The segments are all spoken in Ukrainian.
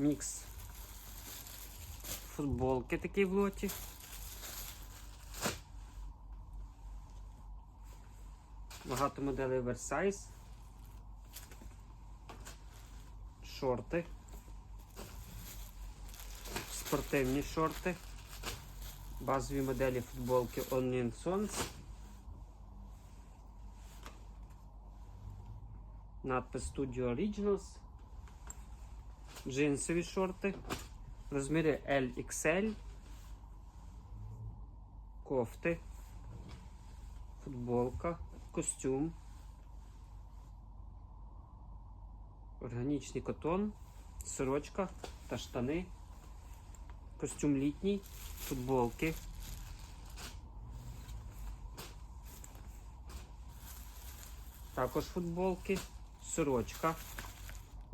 Мікс. Футболки такі в лоті. Багато моделей Versace. Шорти. Спортивні шорти. Базові моделі футболки Onion Sons. Надпис Studio Originals. Джинсові шорти. Розміри LXL. Кофти. Футболка. Костюм. Органічний котон. Сорочка та штани. Костюм літній. Футболки. Також футболки. Сорочка.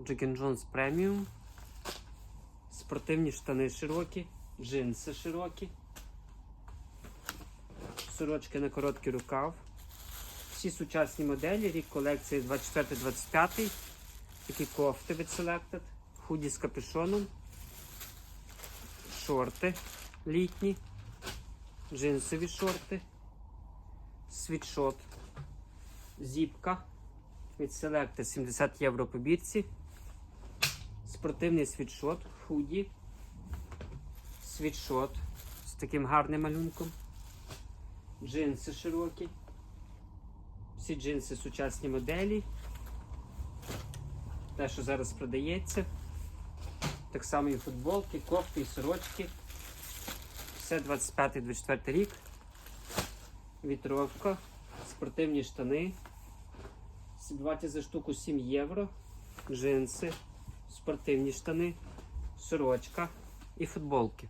Джекен Джонс преміум. Спортивні штани широкі, джинси широкі. Сорочки на короткий рукав. Всі сучасні моделі, рік колекції 24-25. Такі кофти від Selected, худі з капюшоном, шорти літні, джинсові шорти, світшот, зіпка від Selected 70 євро по бірці. Спортивний світшот, худі, світшот з таким гарним малюнком, джинси широкі, всі джинси сучасні моделі. Те, що зараз продається. Так само і футболки, кофти і сорочки. Все 25-24 рік. Вітровка, спортивні штани. Сідваті за штуку 7 євро. Джинси, спортивні штани, сорочка і футболки.